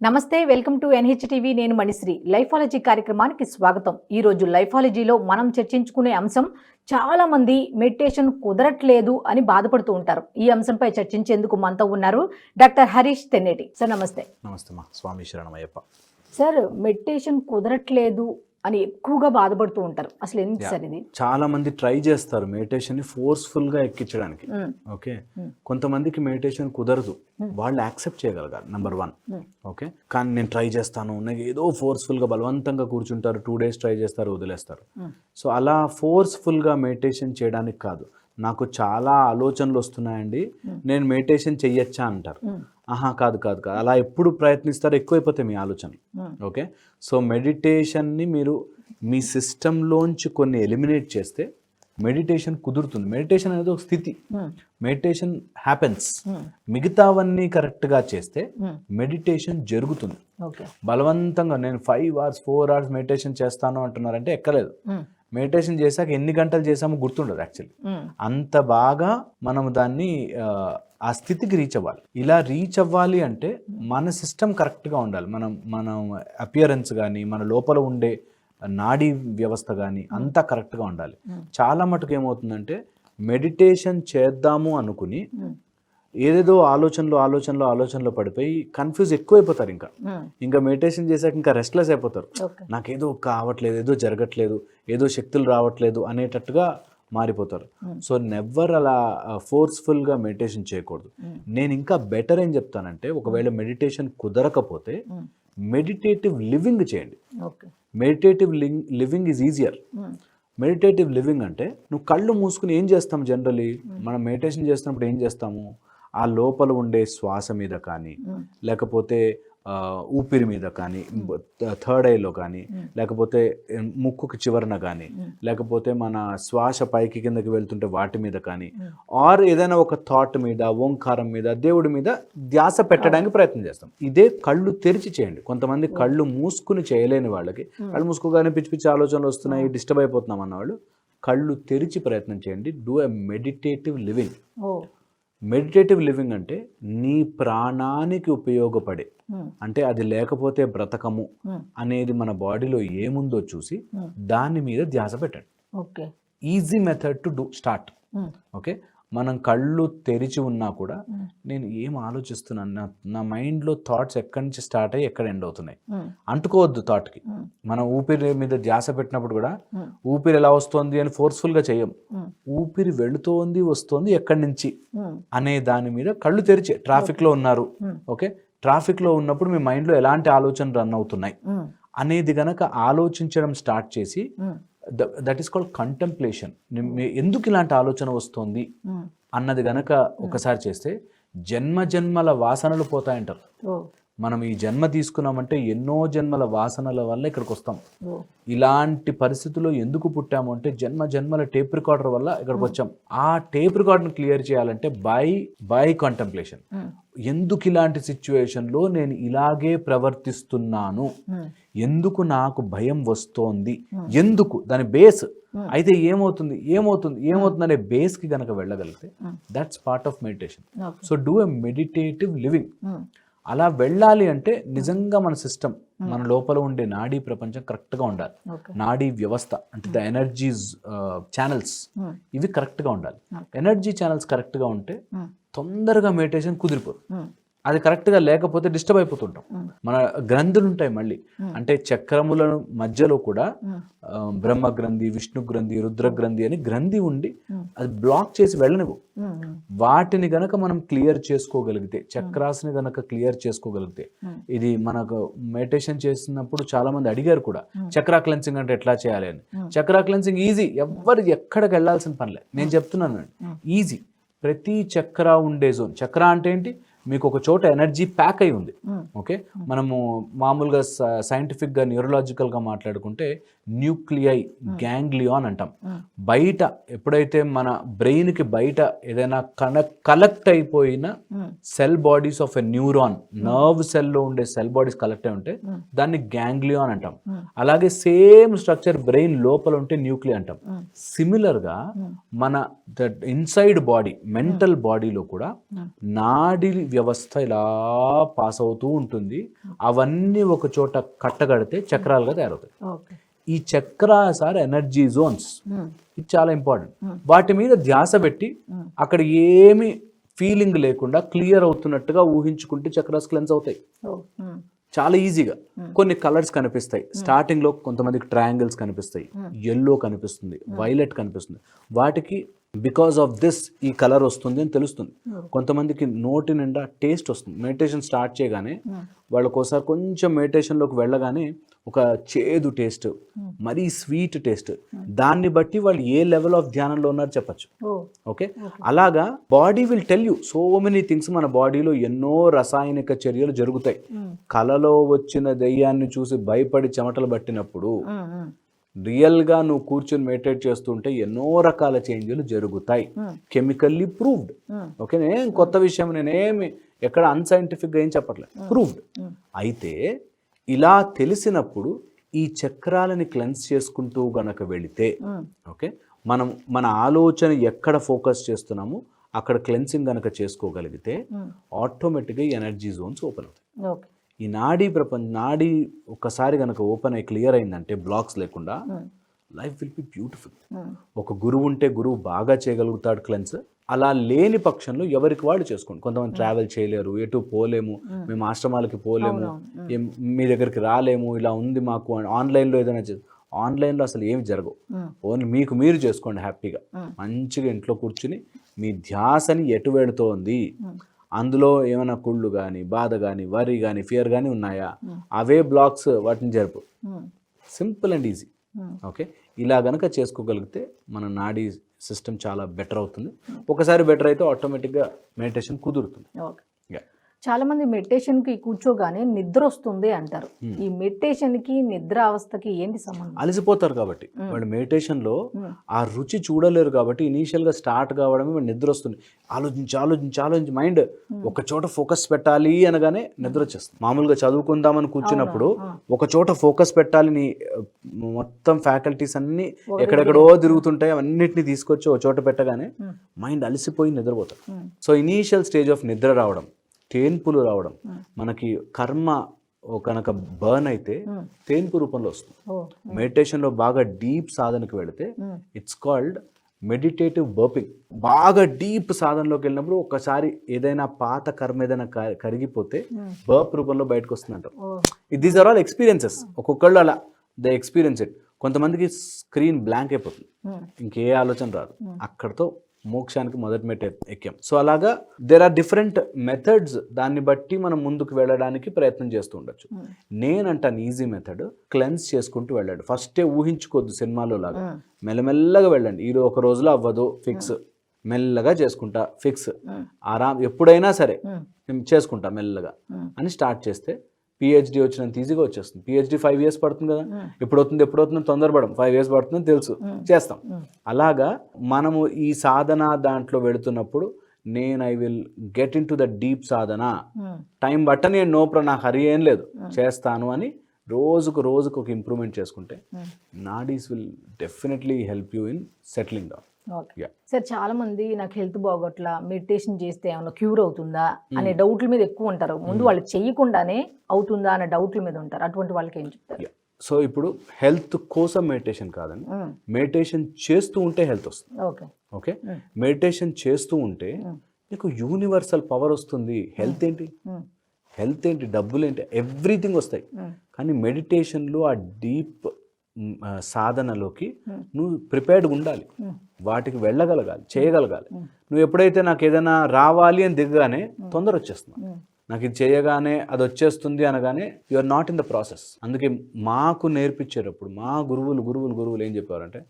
నమస్తే welcome to NH TV నేను మణిశ్రీ. లైఫాలజీ కార్యక్రమానికి స్వాగతం. ఈ రోజు లైఫాలజీలో మనం చర్చించుకునే అంశం చాలా మంది మెడిటేషన్ కుదరట్లేదు అని బాధపడుతూ ఉంటారు. ఈ అంశంపై చర్చించేందుకు మనతో ఉన్నారు డాక్టర్ హరీష్ తెన్నేటి సార్ నమస్తే. నమస్తే మా స్వామి శరణమయ్యప్ప. సార్ మెడిటేషన్ కుదరట్లేదు అని ఎక్కువగా బాధపడుతూ ఉంటారు అసలు ఎందుకు. సార్ ఇది చాలా మంది ట్రై చేస్తారు మెడిటేషన్ని ఫోర్స్ఫుల్గా ఎక్కించడానికి. ఓకే. కొంతమందికి మెడిటేషన్ కుదరదు. వాళ్ళు యాక్సెప్ట్ చేయగలగాలి నెంబర్ వన్. ఓకే కానీ నేను ట్రై చేస్తాను నాకు ఏదో ఫోర్స్ఫుల్గా బలవంతంగా కూర్చుంటారు టూ డేస్ ట్రై చేస్తారు వదిలేస్తారు. సో అలా ఫోర్స్ఫుల్గా మెడిటేషన్ చేయడానికి కాదు నాకు చాలా ఆలోచనలు వస్తున్నాయండి. నేను మెడిటేషన్ చెయ్యొచ్చా అంటారు. ఆహా కాదు కాదు కాదు అలా ఎప్పుడు ప్రయత్నిస్తారో ఎక్కువైపోతాయి మీ ఆలోచనలు మ్మ్. ఓకే సో మెడిటేషన్ని మీరు మీ సిస్టంలోంచి కొన్ని ఎలిమినేట్ చేస్తే మెడిటేషన్ కుదురుతుంది మెడిటేషన్ అనేది ఒక స్థితి మ్మ్. మెడిటేషన్ హ్యాపెన్స్ మ్మ్. మిగతావన్నీ కరెక్ట్గా చేస్తే. మెడిటేషన్ జరుగుతుంది ఓకే బలవంతంగా నేను five hours four hours meditation చేస్తాను అంటున్నారంటే ఎక్కలేదు. మెడిటేషన్ చేశాక ఎన్ని గంటలు చేసామో గుర్తుండదు యాక్చువల్లీ. అంత బాగా మనం దాన్ని ఆ, స్థితికి రీచ్ అవ్వాలి. ఇలా రీచ్ అవ్వాలి అంటే మన సిస్టమ్ కరెక్ట్గా ఉండాలి. మనం మనం అపియరెన్స్ కానీ మన లోపల ఉండే నాడీ వ్యవస్థ కానీ అంతా కరెక్ట్గా ఉండాలి. Hmm. చాలా మటుకు ఏమవుతుందంటే మెడిటేషన్ చేద్దాము అనుకుని మ్మ్. ఏదేదో ఆలోచనలు ఆలోచనలు ఆలోచనలో పడిపోయి కన్ఫ్యూజ్ ఎక్కువైపోతారు ఇంకా. ఇంకా మెడిటేషన్ చేశాక ఇంకా రెస్ట్లెస్ అయిపోతారు. నాకేదో కావట్లేదు ఏదో జరగట్లేదు ఏదో శక్తులు రావట్లేదు అనేటట్టుగా మారిపోతారు Hmm. సో నెవర్ అలా ఫోర్స్ఫుల్గా మెడిటేషన్ చేయకూడదు మ్మ్. నేను ఇంకా బెటర్ ఏం చెప్తానంటే ఒకవేళ మెడిటేషన్ కుదరకపోతే మ్మ్. మెడిటేటివ్ లివింగ్ చేయండి okay meditative living is easier. Meditative living అంటే నువ్వు కళ్ళు మూసుకుని ఏం చేస్తాం జనరలీ మనం మెడిటేషన్ చేస్తున్నప్పుడు ఏం చేస్తాము ఆ లోపల ఉండే శ్వాస మీద కానీ. లేకపోతే ఊపిరి మీద కానీ థర్డ్ ఐలో కానీ. లేకపోతే ముక్కుకి చివరన కానీ. లేకపోతే మన శ్వాస పైకి కిందకి వెళ్తుంటే వాటి మీద కానీ. ఆర్ ఏదైనా ఒక థాట్ మీద ఓంకారం మీద దేవుడి మీద ధ్యాస పెట్టడానికి ప్రయత్నం చేస్తాం. ఇదే కళ్ళు తెరిచి చేయండి. కొంతమంది కళ్ళు మూసుకుని చేయలేని వాళ్ళకి కళ్ళు మూసుకోగానే పిచ్చి పిచ్చి ఆలోచనలు వస్తున్నాయి డిస్టర్బ్ అయిపోతున్నాం అన్నవాళ్ళు కళ్ళు తెరిచి ప్రయత్నం చేయండి. Do a meditative living. Meditative living అంటే నీ ప్రాణానికి ఉపయోగపడే మ్మ్. అంటే అది లేకపోతే బ్రతకము మ్మ్. అనేది మన బాడీలో ఏముందో చూసి మ్మ్. దాని మీద ధ్యాస పెట్టండి okay easy method to do start. Okay మనం కళ్ళు తెరిచి ఉన్నా కూడా. నేను ఏం ఆలోచిస్తున్నాను నా నా మైండ్లో థాట్స్ ఎక్కడి నుంచి స్టార్ట్ అయ్యి ఎక్కడ ఎండ్ అవుతున్నాయి. అంటుకోవద్దు థాట్కి. మనం ఊపిరి మీద ధ్యాస పెట్టినప్పుడు కూడా. ఊపిరి ఎలా వస్తుంది అని ఫోర్స్ఫుల్గా చేయం. ఊపిరి వెళుతోంది వస్తోంది ఎక్కడి నుంచి. అనే దాని మీద కళ్ళు తెరిచి ట్రాఫిక్లో ఉన్నారు. ఓకే ట్రాఫిక్లో ఉన్నప్పుడు మీ మైండ్లో ఎలాంటి ఆలోచనలు రన్ అవుతున్నాయి. అనేది గనక ఆలోచించడం స్టార్ట్ చేసి. దట్ ఈస్ కాల్డ్ కంటెంప్లేషన్ ఎందుకు ఇలాంటి ఆలోచన వస్తుంది? మ్మ్. అన్నది గనక ఒకసారి చేస్తే జన్మ జన్మల వాసనలు పోతాయంటారు. మనం ఈ జన్మ తీసుకున్నామంటే ఎన్నో జన్మల వాసనల వల్ల ఇక్కడికి వస్తాం. ఇలాంటి పరిస్థితుల్లో ఎందుకు పుట్టాము అంటే జన్మ జన్మల టేప్ రికార్డర్ వల్ల ఇక్కడికి వచ్చాం. ఆ టేప్ రికార్డర్ని క్లియర్ చేయాలంటే బై బై కంటెంప్లేషన్ మ్మ్. ఎందుకు ఇలాంటి సిచ్యువేషన్లో నేను ఇలాగే ప్రవర్తిస్తున్నాను? మ్మ్. ఎందుకు నాకు భయం వస్తోంది? ఎందుకు? దాని బేస్. అయితే ఏమవుతుంది? ఏమవుతుంది? ఏమవుతుంది అనే బేస్కి గనక వెళ్ళగలిగితే. That's part of meditation so do a meditative living. అలా వెళ్ళాలి అంటే నిజంగా మన సిస్టమ్ మన లోపల ఉండే నాడీ ప్రపంచం కరెక్ట్గా ఉండాలి. నాడీ వ్యవస్థ అంటే ద ఎనర్జీస్ ఛానల్స్. ఇవి కరెక్ట్గా ఉండాలి. ఎనర్జీ ఛానల్స్ కరెక్ట్గా ఉంటే. తొందరగా మెడిటేషన్ కుదిరిపోదు. అది కరెక్ట్గా లేకపోతే డిస్టర్బ్ అయిపోతుంటాం. మన గ్రంథులు ఉంటాయి మళ్ళీ. అంటే చక్రములను మధ్యలో కూడా బ్రహ్మ గ్రంథి విష్ణు గ్రంథి రుద్ర గ్రంథి అని గ్రంథి ఉండి. అది బ్లాక్ చేసి వెళ్ళనివ్వు. వాటిని గనక మనం క్లియర్ చేసుకోగలిగితే చక్రాస్ని గనక క్లియర్ చేసుకోగలిగితే. ఇది మనకు మెడిటేషన్ చేస్తున్నప్పుడు చాలా మంది అడిగారు కూడా. చక్రా క్లెన్సింగ్ అంటే ఎట్లా చేయాలి అని. చక్రా క్లెన్సింగ్ ఈజీ ఎవ్వరు ఎక్కడికి వెళ్ళాల్సిన పనిలే నేను చెప్తున్నాను. ఈజీ ప్రతి చక్ర ఉండే జోన్ చక్ర అంటే ఏంటి మీకు ఒక చోట ఎనర్జీ ప్యాక్ అయి ఉంది. ఓకే మనము మామూలుగా సైంటిఫిక్గా న్యూరలాజికల్గా మాట్లాడుకుంటే న్యూక్లియై గ్యాంగ్లియాన్ అంటాం. బయట ఎప్పుడైతే మన బ్రెయిన్కి బయట ఏదైనా కనెక్ట్ కలెక్ట్ అయిపోయిన. Cell bodies of a neuron nerve సెల్లో ఉండే సెల్ బాడీస్ కలెక్ట్ అయి ఉంటే. దాన్ని గ్యాంగ్లియాన్ అంటాం. అలాగే సేమ్ స్ట్రక్చర్ బ్రెయిన్ లోపల ఉంటే న్యూక్లియర్ అంటాం. సిమిలర్గా. మన ద ఇన్సైడ్ బాడీ మెంటల్ బాడీలో కూడా. నాడి వ్యవస్థ ఇలా పాస్ అవుతూ ఉంటుంది అవన్నీ ఒక చోట కట్టగడితే చక్రాలుగా తయారవుతాయి ఈ చక్రాస్ ఆర్ ఎనర్జీ జోన్స్. ఇది చాలా ఇంపార్టెంట్. వాటి మీద ధ్యాస పెట్టి అక్కడ ఏమి ఫీలింగ్ లేకుండా క్లియర్ అవుతున్నట్టుగా ఊహించుకుంటే చక్రాస్ క్లెన్స్ అవుతాయి. ఉమ్, చాలా ఈజీగా. కొన్ని కలర్స్ కనిపిస్తాయి. స్టార్టింగ్లో కొంతమందికి ట్రయాంగిల్స్ కనిపిస్తాయి. ఎల్లో కనిపిస్తుంది. వైలెట్ కనిపిస్తుంది. వాటికి బికాస్ ఆఫ్ దిస్ ఈ కలర్ వస్తుంది అని తెలుస్తుంది కొంతమందికి నోటి నిండా టేస్ట్ వస్తుంది. మెడిటేషన్ స్టార్ట్ చేయగానే వాళ్ళకి ఒకసారి కొంచెం మెడిటేషన్లోకి వెళ్ళగానే ఒక చేదు టేస్ట్ మరీ స్వీట్ టేస్ట్ దాన్ని బట్టి వాళ్ళు ఏ లెవెల్ ఆఫ్ ధ్యానంలో ఉన్నారో చెప్పచ్చు. ఓకే అలాగా body will tell you so many things మన బాడీలో ఎన్నో రసాయనిక చర్యలు జరుగుతాయి. కలలో వచ్చిన దెయ్యాన్ని చూసి భయపడి చెమటలు పట్టినప్పుడు రియల్గా నువ్వు కూర్చొని మెడిటేట్ చేస్తుంటే ఎన్నో రకాల చేంజ్లు జరుగుతాయి. Chemically proved. ఓకే నేను కొత్త విషయం నేనేమి ఎక్కడ అన్సైంటిఫిక్గా ఏం చెప్పట్లేదు ప్రూవ్డ్. అయితే ఇలా తెలిసినప్పుడు ఈ చక్రాలని క్లెన్స్ చేసుకుంటూ గనక వెళితే ఓకే మనం మన ఆలోచన ఎక్కడ ఫోకస్ చేస్తున్నామో అక్కడ క్లెన్సింగ్ కనుక చేసుకోగలిగితే ఆటోమేటిక్గా ఎనర్జీ జోన్స్ ఓపెన్ అవుతాయి. ఓకే. ఈ నాడీ ప్రపంచ నాడీ ఒక్కసారి కనుక ఓపెన్ అయ్యి క్లియర్ అయిందంటే బ్లాక్స్ లేకుండా లైఫ్ విల్ బి బ్యూటిఫుల్ ఒక గురువు ఉంటే గురువు బాగా చేయగలుగుతాడు క్లెన్స్ అలా లేని పక్షంలో ఎవరికి వాళ్ళు చేసుకోండి. కొంతమంది ట్రావెల్ చేయలేరు ఎటు పోలేము మేము ఆశ్రమాలకి పోలేము మీ. దగ్గరికి రాలేము ఇలా ఉంది మాకు ఆన్లైన్లో ఏదైనా చే ఆన్లైన్లో అసలు ఏమి జరగవు. ఓన్లీ మీకు మీరు చేసుకోండి హ్యాపీగా. మంచిగా ఇంట్లో కూర్చుని మీ ధ్యాసని ఎటు వెళుతోంది? అందులో ఏమైనా కుళ్ళు కానీ బాధ కానీ వరి కానీ ఫియర్ కానీ ఉన్నాయా? అవే బ్లాక్స్ వాటిని జరుపు. Simple and easy. ఓకే ఇలా గనక చేసుకోగలిగితే మన నాడీ సిస్టమ్ చాలా బెటర్ అవుతుంది. ఒకసారి బెటర్ అయితే ఆటోమేటిక్గా మెడిటేషన్ కుదురుతుంది. Okay Yeah. చాలా మంది మెడిటేషన్కి కూర్చోగానే నిద్ర వస్తుంది అంటారు. ఈ మెడిటేషన్కి నిద్ర అవస్థకి ఏంటి సంబంధం? అలసిపోతారు కాబట్టి. వాళ్ళు మెడిటేషన్లో ఆ రుచి చూడలేరు కాబట్టి ఇనీషియల్గా స్టార్ట్ కావడమే వాడు నిద్ర వస్తుంది. ఆలోచించి ఆలోచించి ఆలోచించి మైండ్ ఒక చోట ఫోకస్ పెట్టాలి అనగానే నిద్ర వచ్చేస్తుంది. మామూలుగా చదువుకుందామని కూర్చున్నప్పుడు ఒక చోట ఫోకస్ పెట్టాలి నీ మొత్తం ఫ్యాకల్టీస్ అన్ని ఎక్కడెక్కడో తిరుగుతుంటాయి అవన్నిటిని తీసుకొచ్చి ఒక చోట పెట్టగానే మైండ్ అలసిపోయి నిద్రపోతారు సో ఇనీషియల్ స్టేజ్ ఆఫ్ నిద్ర రావడం తేన్పులు రావడం. మనకి కర్మ కనుక బర్న్ అయితే తేన్పు రూపంలో వస్తుంది. మెడిటేషన్లో బాగా డీప్ సాధనకు వెళితే ఇట్స్ కాల్డ్ మెడిటేటివ్ బర్పింగ్. బాగా డీప్ సాధనలోకి వెళ్ళినప్పుడు ఒకసారి ఏదైనా పాత కర్మ ఏదైనా కరిగిపోతే బర్ప్ రూపంలో బయటకు వస్తుందంటారు. ఓ. దీస్ ఆర్ ఆల్ ఎక్స్పీరియన్సెస్ ఒక్కొక్కళ్ళు అలా ద ఎక్స్పీరియన్స్ ఇట్ కొంతమందికి స్క్రీన్ బ్లాంక్ అయిపోతుంది. ఇంకే ఆలోచన రాదు. అక్కడతో మోక్షానికి మొదటి మెట్ ఎక్కాం. సో అలాగా దేర్ ఆర్ డిఫరెంట్ మెథడ్స్ దాన్ని బట్టి మనం ముందుకు వెళ్ళడానికి ప్రయత్నం చేస్తూ ఉండొచ్చు. నేనంటాను ఈజీ మెథడ్ క్లెన్స్ చేసుకుంటూ వెళ్ళండి. ఫస్టే ఊహించుకోవద్దు సినిమాలో లాగా మెల్లమెల్లగా వెళ్ళండి. ఈ రో- ఒక రోజులో అవ్వదు ఫిక్స్ మెల్లగా చేసుకుంటా ఫిక్స్ ఆరాం ఎప్పుడైనా సరే చేసుకుంటా మెల్లగా అని స్టార్ట్ చేస్తే పిహెచ్డి వచ్చినంత ఈజీగా వచ్చేస్తుంది. పిహెచ్డి ఫైవ్ ఇయర్స్ పడుతుంది కదా. ఎప్పుడు అవుతుంది ఎప్పుడు అవుతుంది తొందరపడం ఫైవ్ ఇయర్స్ పడుతుందని తెలుసు. చేస్తాం. అలాగా మనము ఈ సాధన దాంట్లో వెళుతున్నప్పుడు నేను I will get into the deep sadhana time but నేను నో ప్ర నాకు హరి ఏం లేదు. చేస్తాను అని రోజుకు రోజుకు ఒక ఇంప్రూవ్మెంట్ చేసుకుంటే nadis will definitely help you in settling down. Sir చాలా మంది నాకు హెల్త్ బాగోట్లా మెడిటేషన్ చేస్తే ఏమైనా క్యూర్ అవుతుందా అనే డౌట్ల మీద ఎక్కువ ఉంటారు. ముందు వాళ్ళు చేయకుండానే అవుతుందా అనే డౌట్ల మీద ఉంటారు. అటువంటి వాళ్ళకి ఏం చెప్తారు? సో ఇప్పుడు హెల్త్ కోసం మెడిటేషన్ కాదండి. మ్మ్. మెడిటేషన్ చేస్తూ ఉంటే హెల్త్ వస్తుంది. ఓకే ఓకే మెడిటేషన్ చేస్తూ ఉంటే నీకు యూనివర్సల్ పవర్ వస్తుంది. హెల్త్ ఏంటి. హెల్త్ ఏంటి? డబ్బులు ఏంటి? ఎవ్రీథింగ్ వస్తాయి. కానీ మెడిటేషన్లో ఆ డీప్ సాధనలోకి నువ్వు ప్రిపేర్డ్గా ఉండాలి. వాటికి వెళ్ళగలగాలి చేయగలగాలి. నువ్వు ఎప్పుడైతే నాకు ఏదైనా రావాలి అని దిగగానే తొందర వచ్చేస్తుంది నాకు ఇది చేయగానే అది వచ్చేస్తుంది అనగానే you are not in the process అందుకే మాకు నేర్పించేటప్పుడు మా గురువులు గురువులు గురువులు ఏం చెప్పారంటే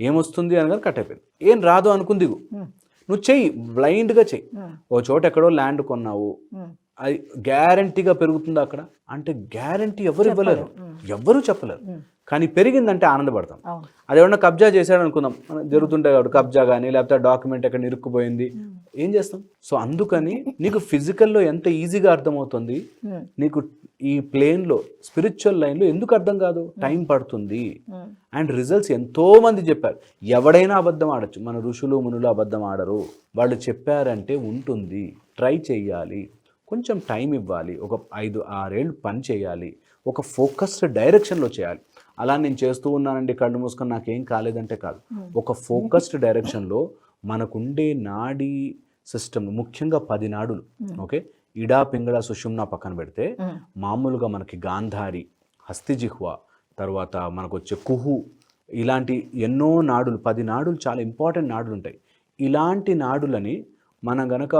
ఏమొస్తుంది? అనగానే కట్ అయిపోయింది. ఏం రాదు అనుకుంది దిగు. నువ్వు చెయ్యి బ్లైండ్గా చెయ్యి. ఓ చోట ఎక్కడో ల్యాండ్ కొన్నావు. అది గ్యారంటీగా పెరుగుతుందా అక్కడ? అంటే గ్యారంటీ ఎవరు ఇవ్వలేరు. ఎవ్వరూ చెప్పలేరు. కానీ పెరిగిందంటే ఆనందపడతాం. అది ఎవరన్నా కబ్జా చేశాడు అనుకుందాం. మనం జరుగుతుంటాయి కాబట్టి కబ్జా కానీ లేకపోతే డాక్యుమెంట్ ఎక్కడ ఇరుక్కుపోయింది. ఏం చేస్తాం? సో అందుకని నీకు ఫిజికల్లో ఎంత ఈజీగా అర్థమవుతుంది. నీకు ఈ ప్లేన్లో స్పిరిచువల్ లైన్లో ఎందుకు అర్థం కాదు? టైం పడుతుంది. అండ్ రిజల్ట్స్ ఎంతో మంది చెప్పారు. ఎవడైనా అబద్ధం ఆడొచ్చు. మన ఋషులు మునులు అబద్ధం ఆడరు. వాళ్ళు చెప్పారంటే ఉంటుంది. ట్రై చెయ్యాలి. కొంచెం టైం ఇవ్వాలి. ఒక ఐదు ఆరేళ్ళు పని చేయాలి. ఒక ఫోకస్డ్ డైరెక్షన్లో చేయాలి. అలా నేను చేస్తూ ఉన్నానండి కళ్ళు మూసుకొని నాకేం కాలేదంటే కాదు. ఒక ఫోకస్డ్ డైరెక్షన్లో మనకుండే నాడీ సిస్టమ్ ముఖ్యంగా పది నాడులు ఓకే? ఇడా పింగళ సుషుమ్న పక్కన పెడితే మామూలుగా మనకి గాంధారి హస్తిజిహ్వ తర్వాత మనకు వచ్చే కుహు ఇలాంటి ఎన్నో నాడులు పది నాడులు చాలా ఇంపార్టెంట్ నాడులు ఉంటాయి ఇలాంటి నాడులని మనం గనక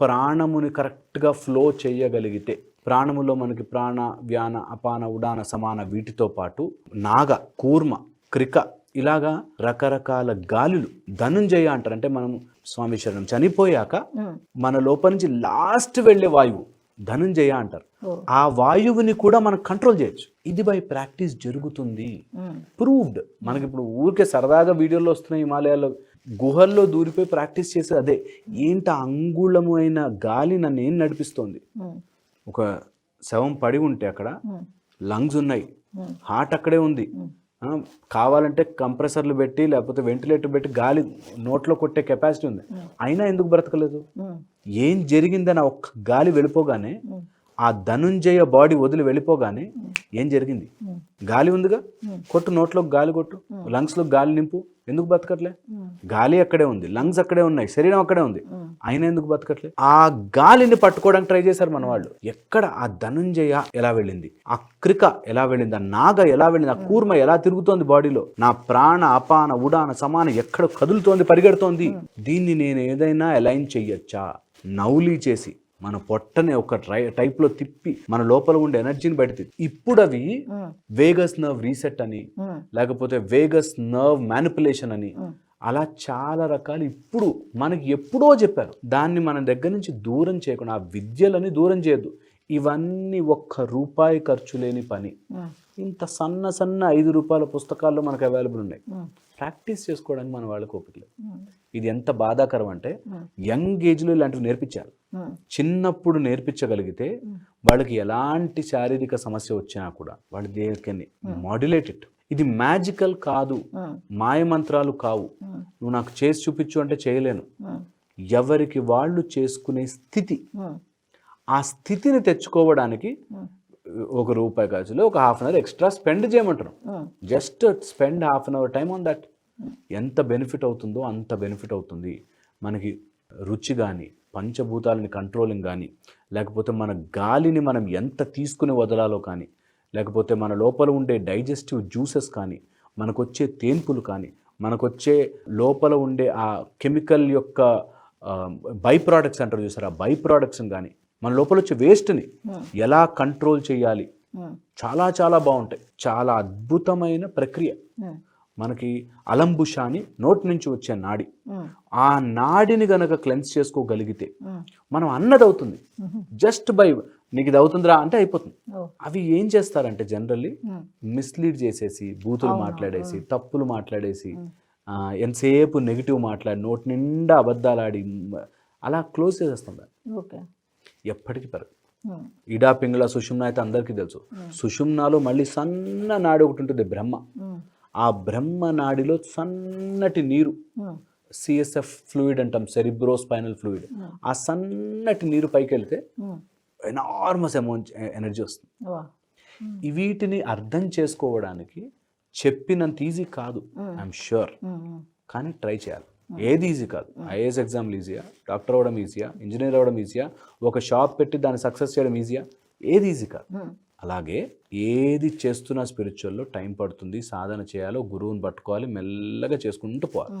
ప్రాణముని కరెక్ట్గా ఫ్లో చేయగలిగితే ప్రాణములో మనకి ప్రాణ వ్యాన అపాన ఉడాన సమాన వీటితో పాటు నాగ కూర్మ క్రిక ఇలాగా రకరకాల గాలులు ధనుంజయ అంటారు. అంటే మనం స్వామి శరణం చనిపోయాక మన లోపల నుంచి లాస్ట్ వెళ్ళే వాయువు ధనుంజయ అంటారు. ఆ వాయువుని కూడా మనం కంట్రోల్ చేయొచ్చు. ఇది బై ప్రాక్టీస్ జరుగుతుంది. ప్రూవ్డ్. మనకి ఇప్పుడు ఊరికే సరదాగా వీడియోలో వస్తున్నాయి హిమాలయాల్లో గుహల్లో దూరిపోయి ప్రాక్టీస్ చేసేది అదే ఏంట అంగుళము అయిన గాలి నన్ను ఏం నడిపిస్తోంది? ఒక శవం పడి ఉంటే అక్కడ లంగ్స్ ఉన్నాయి. హార్ట్ అక్కడే ఉంది. కావాలంటే కంప్రెసర్లు పెట్టి లేకపోతే వెంటిలేటర్ పెట్టి గాలి నోట్లో కొట్టే కెపాసిటీ ఉంది. అయినా ఎందుకు బ్రతకలేదు? ఏం జరిగిందని ఒక్క గాలి వెళ్ళిపోగానే ఆ ధనుంజయ బాడీ వదిలి వెళ్ళిపోగానే ఏం జరిగింది? గాలి ఉందిగా? కొట్టు నోట్లో గాలి కొట్టు. లంగ్స్లో గాలి నింపు. ఎందుకు బతకట్లే? గాలి అక్కడే ఉంది. లంగ్స్ అక్కడే ఉన్నాయి. శరీరం అక్కడే ఉంది. అయినా ఎందుకు బతకట్లే? ఆ గాలిని పట్టుకోవడానికి ట్రై చేశారు మన వాళ్ళు ఎక్కడ ఆ ధనుంజయ ఎలా వెళ్ళింది? ఆ క్రిక ఎలా వెళ్ళింది? ఆ నాగ ఎలా వెళ్ళింది? ఆ కూర్మ ఎలా తిరుగుతోంది బాడీలో? నా ప్రాణ అపాన ఉడాన సమాన ఎక్కడ కదులుతోంది పరిగెడుతోంది? దీన్ని నేను ఏదైనా అలైన్ చెయ్యొచ్చా? నౌలీ చేసి. మన పొట్టని ఒక ట్రై టైప్లో తిప్పి మన లోపల ఉండే ఎనర్జీని బయట ఇప్పుడు అవి వేగస్ నర్వ్ రీసెట్ అని లేకపోతే వేగస్ నర్వ్ మ్యానిపులేషన్ అని అలా చాలా రకాలు ఇప్పుడు మనకి ఎప్పుడో చెప్పారు. దాన్ని మన దగ్గర నుంచి దూరం చేయకుండా ఆ విద్యలని దూరం చేయొద్దు. ఇవన్నీ ఒక్క రూపాయి ఖర్చు లేని పని. ఇంత సన్న సన్న ఐదు రూపాయల పుస్తకాల్లో మనకు అవైలబుల్ ఉన్నాయి. ప్రాక్టీస్ చేసుకోవడానికి మన వాళ్ళకి ఓపిక లేదు. ఇది ఎంత బాధాకరం అంటే యంగ్ ఏజ్లో ఇలాంటివి నేర్పించాలి. చిన్నప్పుడు నేర్పించగలిగితే వాళ్ళకి ఎలాంటి శారీరక సమస్య వచ్చినా కూడా వాళ్ళు దేనికని మాడ్యులేటెడ్ ఇది మ్యాజికల్ కాదు. మాయమంత్రాలు కావు. నువ్వు నాకు చేసి చూపించు అంటే చేయలేను. ఎవరికి వాళ్ళు చేసుకునే స్థితి. ఆ. స్థితిని తెచ్చుకోవడానికి ఒక రూపాయి ఖర్చులో ఒక half an hour extra spend చేయమంటారు just spend half an hour time on that. ఎంత బెనిఫిట్ అవుతుందో అంత బెనిఫిట్ అవుతుంది. మనకి రుచి కానీ పంచభూతాలని కంట్రోలింగ్ కానీ లేకపోతే మన గాలిని మనం ఎంత తీసుకుని వదలాలో కానీ లేకపోతే మన లోపల ఉండే డైజెస్టివ్ జ్యూసెస్ కానీ మనకొచ్చే తేన్పులు కానీ మనకొచ్చే లోపల ఉండే ఆ కెమికల్ యొక్క బై ప్రోడక్ట్స్ అంటారు చూసారు? ఆ బై ప్రోడక్ట్స్ని కానీ మన లోపల వచ్చే వేస్ట్ని ఎలా కంట్రోల్ చేయాలి? చాలా చాలా బాగుంటాయి. చాలా అద్భుతమైన ప్రక్రియ. మనకి అలంబుష అని నోటి నుంచి వచ్చే నాడి. ఆ నాడిని గనక క్లెన్స్ చేసుకోగలిగితే మనం అన్నది అవుతుంది జస్ట్ బై నీకు ఇది అవుతుందిరా అంటే అయిపోతుంది. అవి ఏం చేస్తారంటే జనరల్లీ మిస్లీడ్ చేసేసి బూతులు మాట్లాడేసి తప్పులు మాట్లాడేసి ఎంతసేపు నెగిటివ్ మాట్లాడి నోటి నిండా అబద్ధాలు ఆడి మ- అలా క్లోజ్ చేసేస్తాం దాన్ని. ఎప్పటికీ పెరగదు ఇడా పింగళ సుషుమ్న అయితే అందరికీ తెలుసు. సుషుమ్నాలో మళ్ళీ సన్న నాడి ఒకటి ఉంటుంది బ్రహ్మ. ఆ బ్రహ్మ నాడిలో సన్నటి నీరు సిఎస్ఎఫ్ ఫ్లూయిడ్ అంటాం సెరిబ్రో స్పైనల్ ఫ్లూయిడ్ ఆ సన్నటి నీరు పైకి వెళ్తే ఎనార్మస్ అమౌంట్ ఎనర్జీ వస్తుంది. వీటిని అర్థం చేసుకోవడానికి చెప్పినంత ఈజీ కాదు ఐఎమ్ షూర్ కానీ ట్రై చేయాలి. ఏది ఈజీ కాదు. ఐఏఎస్ ఎగ్జామ్లు ఈజీయా డాక్టర్ అవ్వడం ఈజీయా ఇంజనీర్ అవ్వడం ఈజీయా ఒక షాప్ పెట్టి దాన్ని సక్సెస్ చేయడం ఈజీయా ఏది ఈజీ కాదు. అలాగే ఏది చేస్తున్నా స్పిరిచువల్లో టైం పడుతుంది సాధన చేయాలి గురువుని పట్టుకోవాలి మెల్లగా చేసుకుంటూ పోవాలి.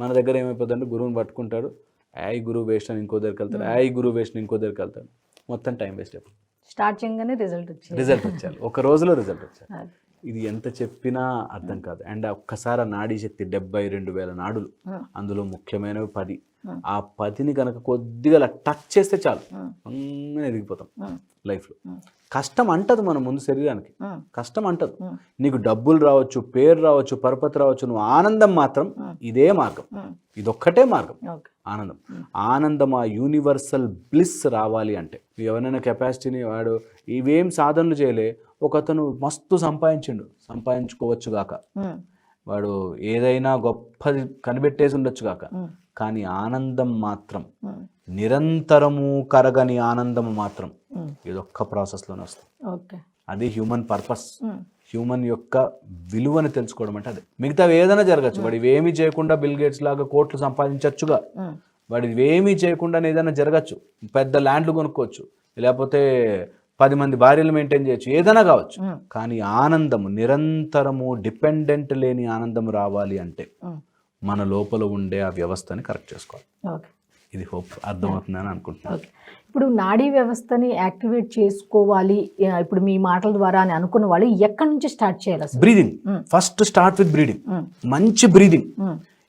మన దగ్గర ఏమైపోతుందంటే గురువుని పట్టుకుంటాడు యాయ్ గురువు వేస్ట్ అని ఇంకో దగ్గరికి వెళ్తాడు యాయ్ గురువు వేస్ట్ ఇంకో దగ్గరికి వెళ్తాడు. మొత్తం టైం వేస్ట్ అయిపోతుంది. స్టార్ట్ చేయగానే రిజల్ట్ వచ్చింది రిజల్ట్ వచ్చాలి ఒక రోజులో రిజల్ట్ వచ్చాలి ఇది ఎంత చెప్పినా అర్థం కాదు. అండ్ ఒక్కసారి నాడీ శక్తి డెబ్బై రెండు వేల నాడులు. అందులో ముఖ్యమైనవి పది. ఆ. పదిని కనుక కొద్దిగా అలా టచ్ చేస్తే చాలు. మంగనే ఎదిగిపోతాం లైఫ్లో కష్టం అంటది మన ముందు శరీరానికి. కష్టం అంటదు. నీకు డబ్బులు రావచ్చు పేరు రావచ్చు పరపతి రావచ్చు నువ్వు ఆనందం మాత్రం ఇదే మార్గం. ఇదొక్కటే మార్గం. ఆనందం. ఆనందం ఆ యూనివర్సల్ బ్లిస్ రావాలి అంటే. ఎవరైనా కెపాసిటీని వాడు ఇవేం సాధనలు చేయలే ఒక అతను మస్తు సంపాదించిండు. సంపాదించుకోవచ్చు గాక. వాడు ఏదైనా గొప్పది కనిపెట్టేసి ఉండొచ్చు కాక. కానీ ఆనందం మాత్రం నిరంతరము కరగని ఆనందం మాత్రం ఇదొక్క ప్రాసెస్లోనే వస్తుంది. అది హ్యూమన్ పర్పస్. హ్యూమన్ యొక్క విలువని తెలుసుకోవడం అంటే అదే. మిగతా ఏదైనా జరగచ్చు. వాడు ఇవేమీ చేయకుండా బిల్ గేట్స్ లాగా కోట్లు సంపాదించవచ్చుగా వాడు ఇవేమీ చేయకుండా ఏదైనా జరగచ్చు. పెద్ద ల్యాండ్లు కొనుక్కోవచ్చు. లేకపోతే పది మంది భార్యలు మెయింటైన్ చేయొచ్చు. ఏదైనా కావచ్చు. కానీ ఆనందము నిరంతరము డిపెండెంట్ లేని ఆనందం రావాలి అంటే మన లోపల ఉండే ఆ వ్యవస్థని కరెక్ట్ చేసుకోవాలి. ఓకే. ఇది హోప్ అర్థమవుతుందని అనుకుంటున్నాను. ఇప్పుడు నాడీ వ్యవస్థని యాక్టివేట్ చేసుకోవాలి. ఇప్పుడు మీ మాటల ద్వారా అని అనుకున్న వాళ్ళు ఎక్కడి నుంచి స్టార్ట్ చేయాలి breathing. First start with breathing మంచి బ్రీదింగ్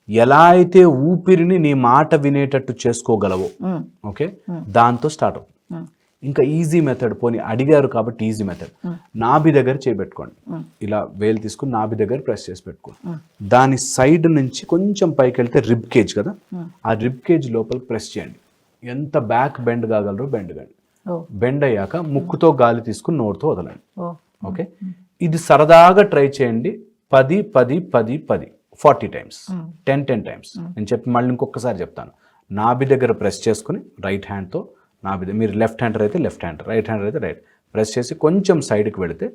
ఎలా అయితే ఊపిరిని నీ మాట వినేటట్టు చేసుకోగలవో ఓకే. దాంతో స్టార్ట్ అవుతుంది. ఇంకా ఈజీ మెథడ్ పోనీ అడిగారు కాబట్టి ఈజీ మెథడ్. నాభి దగ్గర చేయబెట్టుకోండి Mm. ఇలా వేలు తీసుకుని నాభి దగ్గర ప్రెస్ చేసి పెట్టుకోండి. దాని సైడ్ నుంచి కొంచెం పైకి వెళ్తే రిబ్ కేజ్ కదా. ఆ రిబ్ కేజ్ లోపలికి ప్రెస్ చేయండి. ఎంత బ్యాక్ బెండ్ కాగలరో బెండ్ కండి. బెండ్ అయ్యాక ముక్కుతో గాలి తీసుకుని నోరుతో వదలండి. ఓకే? ఇది సరదాగా ట్రై చేయండి. పది పది పది పది forty times. Ten ten times నేను చెప్పి మళ్ళీ ఇంకొకసారి చెప్తాను. నాభి దగ్గర ప్రెస్ చేసుకుని రైట్ హ్యాండ్తో దగ్గర మీరు లెఫ్ట్ హ్యాండర్ అయితే లెఫ్ట్ హ్యాండ్ రైట్ హ్యాండర్ అయితే రైట్ ప్రెస్ చేసి కొంచెం సైడ్కి వెళితే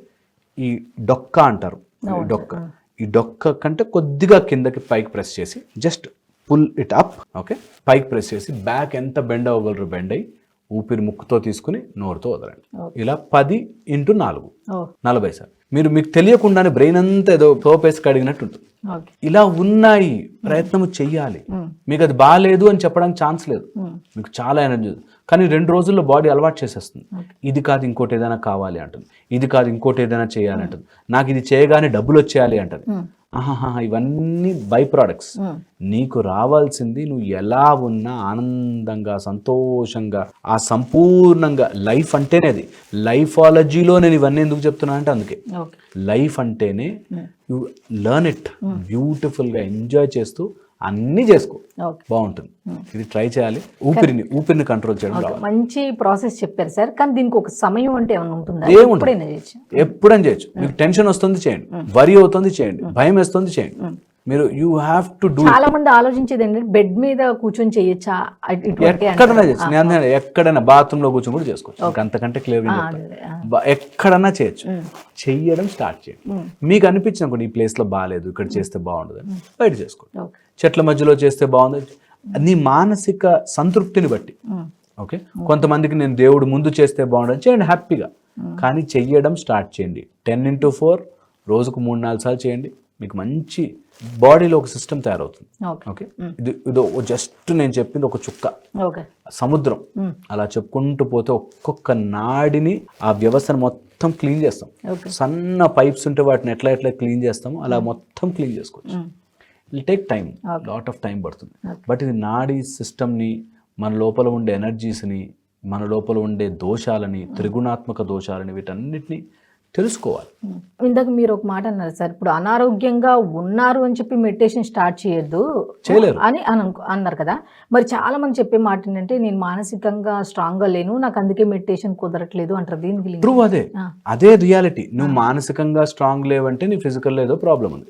ఈ డొక్క అంటారు ఈ డొక్క. ఈ డొక్క కంటే కొద్దిగా కిందకి పైకి ప్రెస్ చేసి just pull it up okay పైకి ప్రెస్ చేసి బ్యాక్ ఎంత బెండ్ అవ్వగలరు? బెండ్ అయ్యి ఊపిరి ముక్కుతో తీసుకుని నోరుతో వదలండి. ఇలా పది ఇంటూ నాలుగు. నలభై సార్. మీరు మీకు తెలియకుండానే బ్రెయిన్ అంతా ఏదో సోపేసి కడిగినట్టు ఉంటుంది. ఇలా ఉన్నాయి ప్రయత్నము చెయ్యాలి. మీకు అది బాగాలేదు అని చెప్పడానికి ఛాన్స్ లేదు. మీకు చాలా ఎనర్జీ కానీ రెండు రోజుల్లో బాడీ అలవాటు చేసేస్తుంది. ఇది కాదు ఇంకోటి ఏదైనా కావాలి అంటుంది. ఇది కాదు ఇంకోటి ఏదైనా చేయాలి అంటుంది. నాకు ఇది చేయగానే డబ్బులు వచ్చేయాలి అంటుంది. ఆహాహా ఇవన్నీ బై ప్రోడక్ట్స్. నీకు రావాల్సింది నువ్వు ఎలా ఉన్నా ఆనందంగా సంతోషంగా ఆ సంపూర్ణంగా లైఫ్ అంటేనే అది. లైఫాలజీలో నేను ఇవన్నీ ఎందుకు చెప్తున్నా అంటే అందుకే లైఫ్ అంటేనే. You learn it. బ్యూటిఫుల్గా ఎంజాయ్ చేస్తూ అన్నీ చేసుకో. బాగుంటుంది. ఇది ట్రై చేయాలి. ఊపిరిని ఊపిరిని కంట్రోల్ చేయడం మంచి ప్రాసెస్ చెప్పారు సార్. కానీ దీనికి ఒక సమయం అంటే ఏమైనా ఉంటుందా? ఏముండదు. ఎప్పుడైనా చేయొచ్చు. చేయొచ్చు. మీకు టెన్షన్ వస్తుంది చేయండి. వరి అవుతుంది చేయండి. భయం వేస్తుంది చేయండి. మీరు యూ హ్యావ్ టు డూ చాలా మంది ఆలోచించేది ఏంటంటే బెడ్ మీద కూర్చొని చేయొచ్చా? ఎక్కడైనా చేయొచ్చు. నేను ఎక్కడైనా బాత్రూమ్లో కూర్చొని కూడా చేసుకోవచ్చు. అంతకంటే క్లియర్. ఎక్కడన్నా చేయొచ్చు. చెయ్యడం స్టార్ట్ చేయండి. మీకు అనిపించిన ఈ ప్లేస్లో బాగాలేదు ఇక్కడ చేస్తే బాగుండదు అని బయట చేసుకోండి. చెట్ల మధ్యలో చేస్తే బాగుంది. నీ మానసిక సంతృప్తిని బట్టి. Um, okay? కొంతమందికి నేను దేవుడు ముందు చేస్తే బాగుండదు చేయండి హ్యాపీగా. కానీ చెయ్యడం స్టార్ట్ చేయండి. టెన్ ఇంటూ ఫోర్ రోజుకు మూడు నాలుగు సార్లు చేయండి. మీకు మంచి బాడీలో ఒక సిస్టమ్ తయారవుతుంది. ఓకే? ఓకే ఇది ఇదో జస్ట్ నేను చెప్పింది ఒక చుక్క. సముద్రం. అలా చెప్పుకుంటూ పోతే ఒక్కొక్క నాడిని ఆ వ్యవస్థను మొత్తం క్లీన్ చేస్తాం. సన్న పైప్స్ ఉంటే వాటిని ఎట్లా ఎట్లా క్లీన్ చేస్తామో అలా మొత్తం క్లీన్ చేసుకోవచ్చు. It'll take time lot of time పడుతుంది. బట్ ఇది నాడీ సిస్టమ్ని మన లోపల ఉండే ఎనర్జీస్ని మన లోపల ఉండే దోషాలని త్రిగుణాత్మక దోషాలని వీటన్నిటిని తెలుసుకోవాలి. ఇందాక మీరు ఒక మాట అన్నారు సార్ ఇప్పుడు అనారోగ్యంగా ఉన్నారు అని చెప్పి మెడిటేషన్ స్టార్ట్ చేయొద్దు చేయలేరు. అని అన్నారు కదా మరి చాలా మంది చెప్పే మాట ఏంటంటే నేను మానసికంగా స్ట్రాంగ్గా లేను నాకు అందుకే మెడిటేషన్ కుదరట్లేదు అంటారు దీనికి. ట్రూ అదే. అదే రియాలిటీ నువ్వు మానసికంగా స్ట్రాంగ్ లేవంటే నీ ఫిజికల్ ఏదో ప్రాబ్లం ఉంది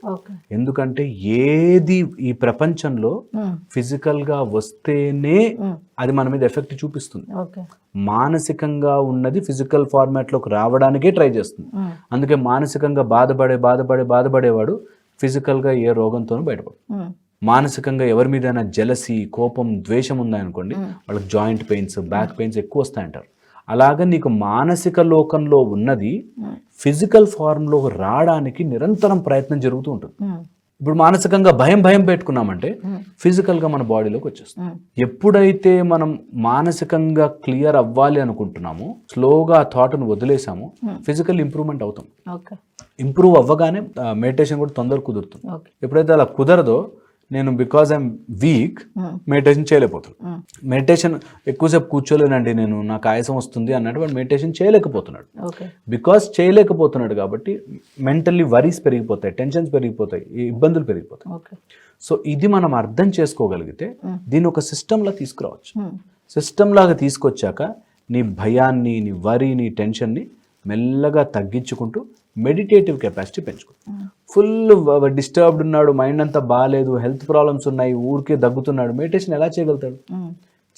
ఎందుకంటే ఏది ఈ ప్రపంచంలో ఫిజికల్గా వస్తేనే అది మన మీద ఎఫెక్ట్ చూపిస్తుంది. మానసికంగా ఉన్నది ఫిజికల్ ఫార్మాట్లోకి రావడానికే ట్రై చేస్తుంది. అందుకే మానసికంగా బాధపడే బాధపడే బాధపడేవాడు ఫిజికల్గా ఏ రోగంతోనూ బయటపడు మానసికంగా ఎవరి మీదైనా జలసి కోపం ద్వేషం ఉందనుకోండి. వాళ్ళకి జాయింట్ పెయిన్స్ బ్యాక్ పెయిన్స్ ఎక్కువ వస్తాయంటారు. అలాగా నీకు మానసిక లోకంలో ఉన్నది ఫిజికల్ ఫార్మ్లో రావడానికి నిరంతరం ప్రయత్నం జరుగుతూ ఉంటుంది. ఇప్పుడు మానసికంగా భయం భయం పెట్టుకున్నామంటే ఫిజికల్గా మన బాడీలోకి వచ్చేస్తుంది. ఎప్పుడైతే మనం మానసికంగా క్లియర్ అవ్వాలి అనుకుంటున్నామో స్లోగా ఆ థాట్ను వదిలేసామో ఫిజికల్ ఇంప్రూవ్మెంట్ అవుతాం. ఇంప్రూవ్ అవ్వగానే మెడిటేషన్ కూడా తొందరగా కుదురుతుంది. ఎప్పుడైతే అలా కుదరదో నేను బికాజ్ ఐఎమ్ వీక్ మెడిటేషన్ చేయలేకపోతున్నాను మెడిటేషన్ ఎక్కువసేపు కూర్చోలేనండి నేను నాకు ఆయాసం వస్తుంది అన్నట్టు వాడు మెడిటేషన్ చేయలేకపోతున్నాడు. బికాస్ చేయలేకపోతున్నాడు కాబట్టి మెంటల్లీ వరీస్ పెరిగిపోతాయి టెన్షన్స్ పెరిగిపోతాయి ఇబ్బందులు పెరిగిపోతాయి. ఓకే సో ఇది మనం అర్థం చేసుకోగలిగితే Mm. దీన్ని ఒక సిస్టంలా తీసుకురావచ్చు. సిస్టమ్ లాగా తీసుకొచ్చాక నీ భయాన్ని నీ వరి నీ టెన్షన్ని మెల్లగా తగ్గించుకుంటూ మెడిటేటివ్ కెపాసిటీ పెంచుకో. ఫుల్ డిస్టర్బ్డ్ ఉన్నాడు మైండ్ అంతా బాగాలేదు హెల్త్ ప్రాబ్లమ్స్ ఉన్నాయి ఊరికే దగ్గుతున్నాడు. మెడిటేషన్ ఎలా చేయగలుగుతాడు?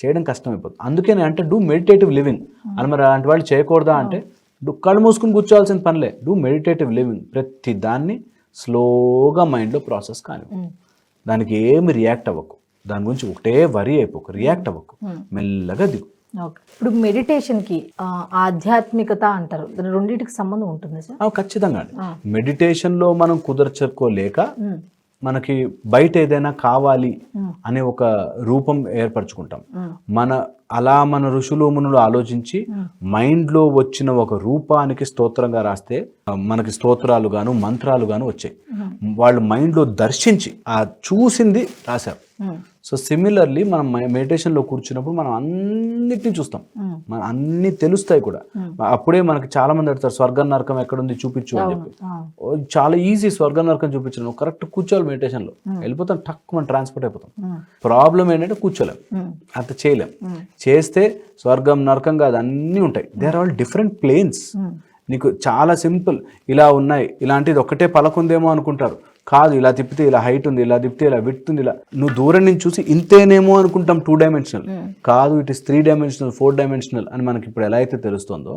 చేయడం కష్టమైపోతుంది. అందుకే నేను అంటే డూ మెడిటేటివ్ లివింగ్ అని మరి అలాంటి వాళ్ళు చేయకూడదా అంటే డు- కళ్ళు మూసుకుని కూర్చోవాల్సిన పనిలే డూ మెడిటేటివ్ లివింగ్ ప్రతి దాన్ని స్లోగా మైండ్లో ప్రాసెస్ కాని దానికి ఏమి రియాక్ట్ అవ్వకు. దాని గురించి ఒకటే వరి అయిపోకు. రియాక్ట్ అవ్వకు. మెల్లగా దిగు. ఇప్పుడు మెడిటేషన్కి ఆధ్యాత్మికత అంటారు. రెండింటికి సంబంధం ఉంటుంది సార్? ఖచ్చితంగా అండి. మెడిటేషన్లో మనం కుదర్చుకోలేక మనకి బయట ఏదైనా కావాలి అనే ఒక రూపం ఏర్పరచుకుంటాం. మన అలా మన ఋషులు మునులు ఆలోచించి మైండ్లో వచ్చిన ఒక రూపానికి స్తోత్రంగా రాస్తే మనకి స్తోత్రాలు గాను మంత్రాలు గాను వచ్చాయి. వాళ్ళు మైండ్లో దర్శించి ఆ చూసింది రాశారు. సో సిమిలర్లీ మనం మెడిటేషన్లో కూర్చున్నప్పుడు మనం అన్నిటిని చూస్తాం. మన అన్ని తెలుస్తాయి కూడా. అప్పుడే మనకి చాలా మంది అడుగుతారు స్వర్గం నరకం ఎక్కడుంది చూపించు అని చెప్పి. చాలా ఈజీ స్వర్గం నరకం చూపించడం కరెక్ట్ కూర్చోవాలి మెడిటేషన్లో వెళ్ళిపోతాం టక్ మనం ట్రాన్స్పోర్ట్ అయిపోతాం. ప్రాబ్లం ఏంటంటే కూర్చోలేం. అంత చేయలేం. చేస్తే స్వర్గం నరకం కాదు అన్నీ ఉంటాయి. They are all different planes నీకు చాలా సింపుల్. ఇలా ఉన్నాయి ఇలాంటిది ఒక్కటే పలకుందేమో అనుకుంటారు. కాదు ఇలా తిప్పితే ఇలా హైట్ ఉంది ఇలా తిప్పితే ఇలా విడ్త్ ఉంది ఇలా. నువ్వు దూరం నుంచి చూసి ఇంతేనేమో అనుకుంటాం టూ డైమెన్షనల్ కాదు it is three dimensional four dimensional అని మనకి ఇప్పుడు ఎలా అయితే తెలుస్తుందో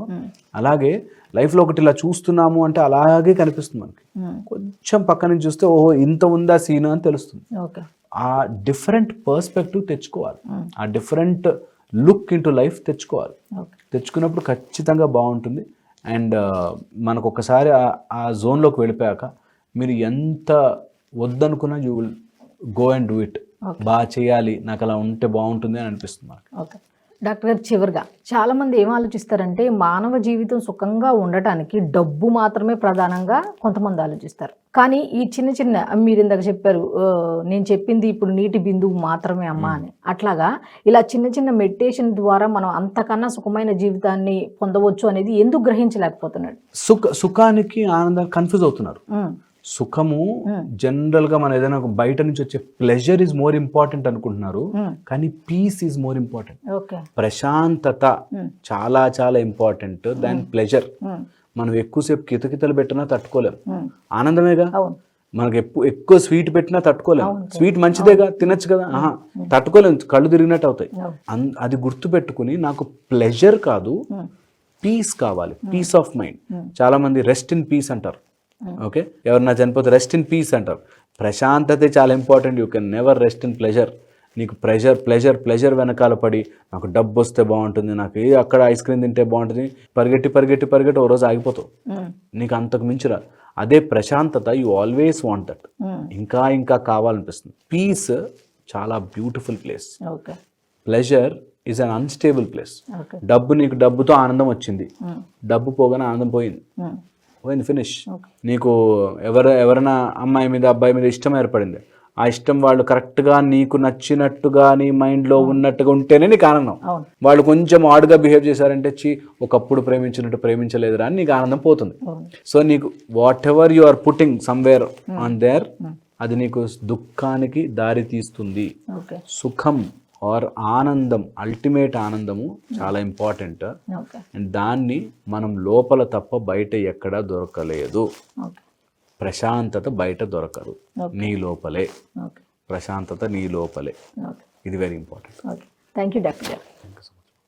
అలాగే లైఫ్లో ఒకటి ఇలా చూస్తున్నాము అంటే అలాగే కనిపిస్తుంది మనకి. ఉమ్, కొంచెం పక్క నుంచి చూస్తే ఓహో ఇంత ఉందా సీన్ అని తెలుస్తుంది. ఆ డిఫరెంట్ పర్స్పెక్టివ్ తెచ్చుకోవాలి. ఆ డిఫరెంట్ లుక్ ఇంటూ లైఫ్ తెచ్చుకోవాలి. తెచ్చుకున్నప్పుడు ఖచ్చితంగా బాగుంటుంది. అండ్ మనకు ఒకసారి ఆ- ఆ జోన్లోకి వెళ్ళిపోయాక మీరు ఎంత వద్దనుకున్నా you will go and do it బాగా చేయాలి నాకు అలా ఉంటే బాగుంటుంది అని అనిపిస్తుంది ఓకే డాక్టర్ గారు చివరిగా చాలా మంది ఏం ఆలోచిస్తారంటే మానవ జీవితం సుఖంగా ఉండటానికి డబ్బు మాత్రమే ప్రధానంగా కొంతమంది ఆలోచిస్తారు. కానీ ఈ చిన్న చిన్న మీరు ఇందాక చెప్పారు నేను చెప్పింది ఇప్పుడు నీటి బిందువు మాత్రమే అమ్మా అని. అట్లాగా ఇలా చిన్న చిన్న మెడిటేషన్ ద్వారా మనం అంతకన్నా సుఖమైన జీవితాన్ని పొందవచ్చు అనేది ఎందుకు గ్రహించలేకపోతున్నాడు? సుఖ సుఖానికి ఆనందానికి కన్ఫ్యూజ్ అవుతున్నారు. ఉమ్, సుఖము జనరల్గా మనం ఏదైనా ఒక బయట నుంచి వచ్చే ప్లెజర్ ఇస్ మోర్ ఇంపార్టెంట్ అనుకుంటున్నారు. కానీ పీస్ ఈజ్ మోర్ ఇంపార్టెంట్ ప్రశాంతత చాలా చాలా ఇంపార్టెంట్ దాని ప్లెజర్ మనం ఎక్కువసేపు కితకితలు పెట్టినా తట్టుకోలేం. ఆనందమేగా? మనకి ఎక్కువ ఎక్కువ స్వీట్ పెట్టినా తట్టుకోలేం. స్వీట్ మంచిదేగా తినచ్చు కదా? ఆహా. తట్టుకోలేం. కళ్ళు తిరిగినట్టు అవుతాయి. అది గుర్తు పెట్టుకుని నాకు ప్లెజర్ కాదు పీస్ కావాలి. పీస్ ఆఫ్ మైండ్ చాలా మంది రెస్ట్ ఇన్ పీస్ అంటారు. ఓకే ఎవరన్నా చనిపోతే రెస్ట్ ఇన్ పీస్ అంటారు. ప్రశాంతతే చాలా important you can never rest in pleasure నీకు ప్రెషర్ ప్లెజర్ ప్లెజర్ వెనకాల పడి నాకు డబ్బు వస్తే బాగుంటుంది నాకు ఏ అక్కడ ఐస్ క్రీమ్ తింటే బాగుంటుంది పరిగెట్టి పరిగెట్టి పరిగెట్టి ఓ రోజు ఆగిపోతావు. ఉమ్, నీకు అంతకు మించి రాదు అదే ప్రశాంతత యూ ఆల్వేస్ వాంట్ దట్ ఇంకా ఇంకా కావాలనిపిస్తుంది. పీస్ చాలా beautiful place okay pleasure is un unstable place డబ్బు నీకు డబ్బుతో ఆనందం వచ్చింది. ఉమ్, డబ్బు పోగానే ఆనందం పోయింది. పోయింది ఫినిష్. నీకు ఎవరు ఎవరైనా అమ్మాయి మీద అబ్బాయి మీద ఇష్టం ఏర్పడింది. ఆ ఇష్టం వాళ్ళు కరెక్ట్గా నీకు నచ్చినట్టుగా నీ మైండ్లో ఉన్నట్టుగా ఉంటేనే నీకు ఆనందం. వాళ్ళు కొంచెం ఆడుగా బిహేవ్ చేశారంటే చి ఒకప్పుడు ప్రేమించినట్టు ప్రేమించలేదురా అని నీకు ఆనందం పోతుంది. సో నీకు whatever you are putting somewhere on there అది నీకు దుఃఖానికి దారి తీస్తుంది. సుఖం ఆర్ ఆనందం అల్టిమేట్ ఆనందము చాలా ఇంపార్టెంట్ ఓకే అండ్ దాన్ని మనం లోపల తప్ప బయట ఎక్కడా దొరకలేదు. ప్రశాంతత బయట దొరకదు. నీ లోపలే. ప్రశాంతత నీ లోపలే. ఇది very important thank you doctor గారు